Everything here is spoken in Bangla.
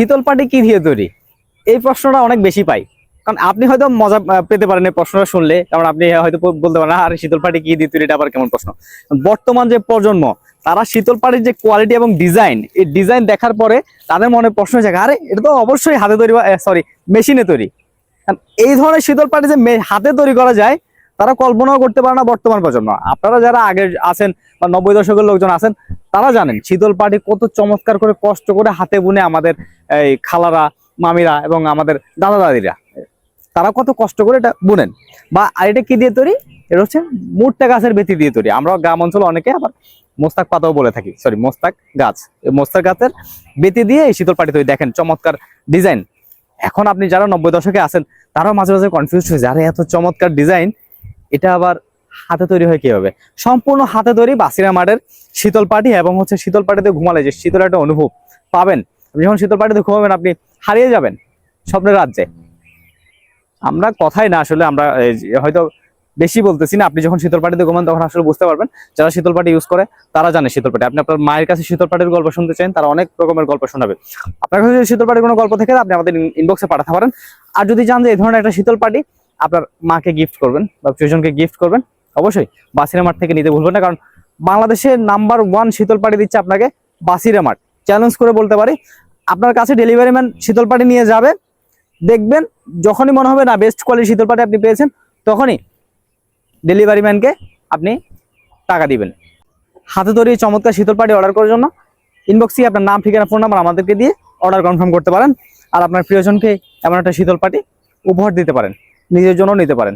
শীতল পাটি কি দিয়ে তৈরি? এই প্রশ্নটা অনেক বেশি পাই। কারণ আপনি হয়তো মজা পেতে পারেন এই প্রশ্নটা শুনলে। কারণ আপনি হয়তো বলতে পারেন, আর, শীতল পাটি কি দিয়ে তৈরি? এটা আবার কেমন প্রশ্ন? বর্তমান যে প্রজন্ম, তারা শীতল পাটির যে কোয়ালিটি এবং ডিজাইন এই ডিজাইন দেখার পরে তাদের মনে প্রশ্ন জায়গা আরে, এটা তো অবশ্যই হাতে তৈরি সরি মেশিনে তৈরি। কারণ এই ধরনের শীতল পাটি যে হাতে তৈরি করা যায়, তারা কল্পনাও করতে পারে না বর্তমান প্রজন্ম। আপনারা যারা আগে আছেন বা নব্বই দশকের লোকজন আছেন তারা জানেন, শীতল পাটি কত চমৎকার করে কষ্ট করে হাতে বুনে আমাদের এই খালারা, মামিরা এবং আমাদের দাদা দাদিরা তারা কত কষ্ট করে এটা বুনেন। বা আর এটা কি দিয়ে তৈরি? এটা হচ্ছে মুট্টা গাছের বেতি দিয়ে তৈরি। আমরা গ্রাম অঞ্চলে অনেকে আবার মোস্তাক পাতাও বলে থাকি সরি মোস্তাক গাছ। মোস্তাক গাছের বেতি দিয়ে এই শীতল পাটি তৈরি। দেখেন, চমৎকার ডিজাইন। এখন আপনি যারা নব্বই দশকে আছেন, তারাও মাঝে মাঝে কনফিউজ হয়ে যায়, আরে, এত চমৎকার ডিজাইন। এটা আবার হাতে তৈরি হয় কীভাবে? সম্পূর্ণ হাতে তৈরি বাসিরা মাঠের শীতল পাটি এবং হচ্ছে শীতল পাটিতে ঘুমালে যে শীতল একটা অনুভব পাবেন। যখন শীতল পাটিতে ঘুমাবেন, আপনি হারিয়ে যাবেন স্বপ্নের রাজ্যে। আমরা কথাই না, আসলে আমরা হয়তো বেশি বলতেছি না। আপনি যখন শীতল পাটিতে ঘুমান, তখন আসলে বুঝতে পারবেন, যারা শীতল পাটি ইউজ করে, তারা জানে শীতল পাটি। আপনি আপনার মায়ের কাছে শীতল পাটির গল্প শুনতে চান তারা অনেক রকমের গল্প শোনাবে। আপনার কাছে যদি শীতল পাটির কোনো গল্প থেকে, আপনি আমাদের ইনবক্সে পাঠাতে পারেন। আর যদি চান যে এই ধরনের একটা শীতল পাটি, আপনার মাকে গিফট করবেন বা প্রিয়জনকে গিফট করবেন অবশ্যই বাসিরা মাঠ থেকে নিতে ভুলবেন না, কারণ বাংলাদেশের নাম্বার ওয়ান শীতল পাটি দিচ্ছে আপনাকে বাসিরা মাঠ। চ্যালেঞ্জ করে বলতে পারি, আপনার কাছে ডেলিভারি ম্যান শীতল পাটি নিয়ে যাবে, দেখবেন যখনই মনে হবে না বেস্ট কোয়ালিটি শীতল পাটি আপনি পেয়েছেন, তখনই ডেলিভারি ম্যানকে আপনি টাকা দিবেন। হাতে তৈরি চমৎকার শীতল পাটি অর্ডার করার জন্য ইনবক্সে আপনার নাম, ঠিকানা ফোন নাম্বার আমাদেরকে দিয়ে অর্ডার কনফার্ম করতে পারেন, আর আপনার প্রিয়জনকে এমন একটা শীতল পাটি উপহার দিতে পারেন, নিজের জন্য নিতে পারেন।